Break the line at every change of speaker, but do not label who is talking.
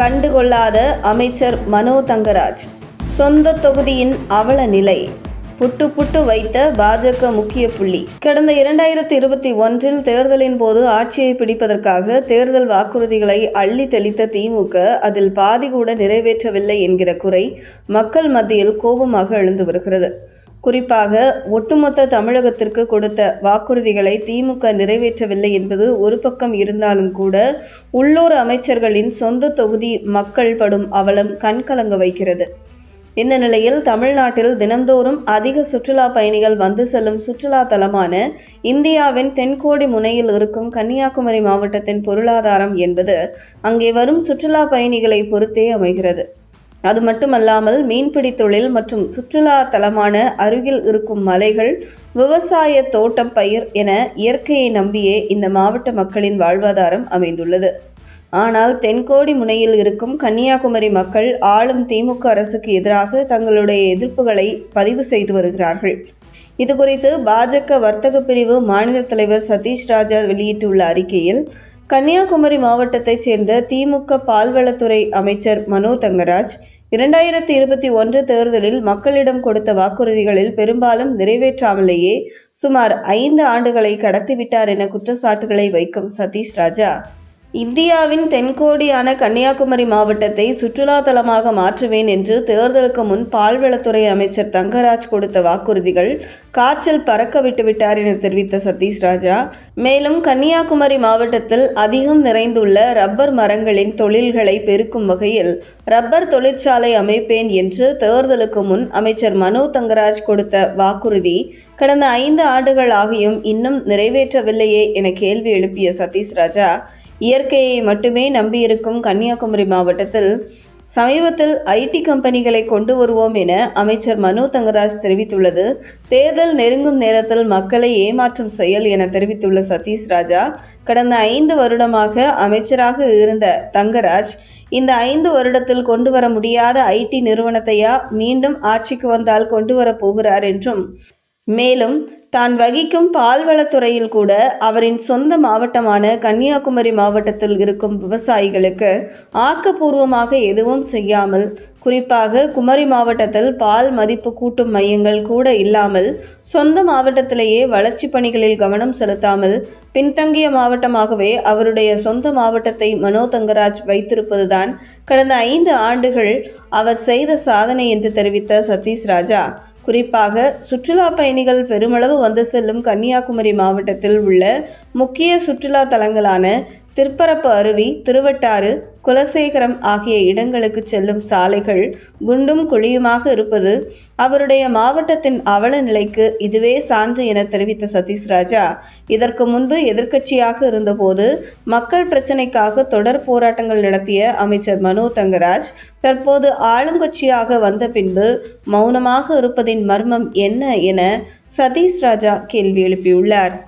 கண்டுகொள்ளாத அமைச்சர் மனோ தங்கராஜ். சொந்த தொகுதியின் அவல நிலை புட்டு புட்டு வைத்த பாஜக முக்கிய புள்ளி. கடந்த இரண்டாயிரத்தி இருபத்தி ஒன்றில் தேர்தலின் போது ஆட்சியை பிடிப்பதற்காக தேர்தல் வாக்குறுதிகளை அள்ளி தெளித்த திமுக அதில் பாதி கூட நிறைவேற்றவில்லை என்கிற குறை மக்கள் மத்தியில் கோபமாக எழுந்து வருகிறது. குறிப்பாக ஒட்டுமொத்த தமிழகத்திற்கு கொடுத்த வாக்குறுதிகளை திமுக நிறைவேற்றவில்லை என்பது ஒரு பக்கம் இருந்தாலும் கூட உள்ளூர் அமைச்சர்களின் சொந்த தொகுதி மக்கள் படும் அவலம் கண்கலங்க வைக்கிறது. இந்த நிலையில் தமிழ்நாட்டில் தினந்தோறும் அதிக சுற்றுலா பயணிகள் வந்து செல்லும் சுற்றுலா தலமான இந்தியாவின் தென்கோடி முனையில் இருக்கும் கன்னியாகுமரி மாவட்டத்தின் பொருளாதாரம் என்பது அங்கே வரும் சுற்றுலா பயணிகளை பொறுத்தே அமைகிறது. அது மட்டுமல்லாமல் மீன்பிடி தொழில் மற்றும் சுற்றுலா தலமான அருகில் இருக்கும் மலைகள் விவசாய தோட்டம் பயிர் என இயற்கையை நம்பியே இந்த மாவட்ட மக்களின் வாழ்வாதாரம் அமைந்துள்ளது. ஆனால் தென்கோடி முனையில் இருக்கும் கன்னியாகுமரி மக்கள் ஆளும் திமுக அரசுக்கு எதிராக தங்களுடைய எதிர்ப்புகளை பதிவு செய்து வருகிறார்கள். இது குறித்து பாஜக வர்த்தக பிரிவு மாநில தலைவர் சதீஷ் ராஜா வெளியிட்டுள்ள அறிக்கையில் கன்னியாகுமரி மாவட்டத்தைச் சேர்ந்த திமுக பால்வளத்துறை அமைச்சர் மனோ தங்கராஜ் இரண்டாயிரத்தி இருபத்தி ஒன்று தேர்தலில் மக்களிடம் கொடுத்த வாக்குறுதிகளில் பெரும்பாலும் நிறைவேற்றாமலேயே சுமார் ஐந்து ஆண்டுகளை கடத்திவிட்டார் என குற்றச்சாட்டுகளை வைக்கும் சதீஷ் ராஜா. இந்தியாவின் தென்கோடியான கன்னியாகுமரி மாவட்டத்தை சுற்றுலா தலமாக மாற்றுவேன் என்று தேர்தலுக்கு முன் பால்வளத்துறை அமைச்சர் தங்கராஜ் கொடுத்த வாக்குறுதிகள் காற்றில் பறக்க விட்டுவிட்டார் என தெரிவித்த சதீஷ் ராஜா. மேலும் கன்னியாகுமரி மாவட்டத்தில் அதிகம் நிறைந்துள்ள ரப்பர் மரங்களின் தொழில்களை பெருக்கும் வகையில் ரப்பர் தொழிற்சாலை அமைப்பேன் என்று தேர்தலுக்கு முன் அமைச்சர் மனோ தங்கராஜ் கொடுத்த வாக்குறுதி கடந்த ஐந்து ஆண்டுகள் ஆகியும் இன்னும் நிறைவேற்றவில்லையே என கேள்வி எழுப்பிய சதீஷ் ராஜா இயற்கையை மட்டுமே நம்பியிருக்கும் கன்னியாகுமரி மாவட்டத்தில் சமீபத்தில் ஐடி கம்பெனிகளை கொண்டு வருவோம் என அமைச்சர் மனோ தங்கராஜ் தெரிவித்துள்ளது. தேர்தல் நெருங்கும் நேரத்தில் மக்களை ஏமாற்றும் செயல் என தெரிவித்துள்ள சதீஷ் ராஜா கடந்த ஐந்து வருடமாக அமைச்சராக இருந்த தங்கராஜ் இந்த ஐந்து வருடத்தில் கொண்டு வர முடியாத ஐடி நிறுவனத்தையா மீண்டும் ஆட்சிக்கு வந்தால் கொண்டு வரப் போகிறார் என்றும் மேலும் தான் வகிக்கும் பால்வளத்துறையில் கூட அவரின் சொந்த மாவட்டமான கன்னியாகுமரி மாவட்டத்தில் இருக்கும் விவசாயிகளுக்கு ஆக்கப்பூர்வமாக எதுவும் செய்யாமல் குறிப்பாக குமரி மாவட்டத்தில் பால் மதிப்பு கூட்டும் மையங்கள் கூட இல்லாமல் சொந்த மாவட்டத்திலேயே வளர்ச்சி பணிகளில் கவனம் செலுத்தாமல் பின்தங்கிய மாவட்டமாகவே அவருடைய சொந்த மாவட்டத்தை மனோ தங்கராஜ் வைத்திருப்பதுதான் கடந்த ஐந்து ஆண்டுகள் அவர் செய்த சாதனை என்று தெரிவித்த சதீஷ் ராஜா. குறிப்பாக சுற்றுலா பயணிகள் பெருமளவு வந்து செல்லும் கன்னியாகுமரி மாவட்டத்தில் உள்ள முக்கிய சுற்றுலா தலங்களான திருப்பரப்பு அருவி திருவட்டாறு குலசேகரம் ஆகிய இடங்களுக்கு செல்லும் சாலைகள் குண்டும் குழியுமாக இருப்பது அவருடைய மாவட்டத்தின் அவல நிலைக்கு இதுவே சான்று என தெரிவித்த சதீஷ் ராஜா. இதற்கு முன்பு எதிர்க்கட்சியாக இருந்தபோது மக்கள் பிரச்சினைக்காக தொடர் போராட்டங்கள் நடத்திய அமைச்சர் மனோ தங்கராஜ் தற்போது ஆளுங்கட்சியாக வந்த பின்பு மௌனமாக இருப்பதின் மர்மம் என்ன என சதீஷ் ராஜா கேள்வி எழுப்பியுள்ளார்.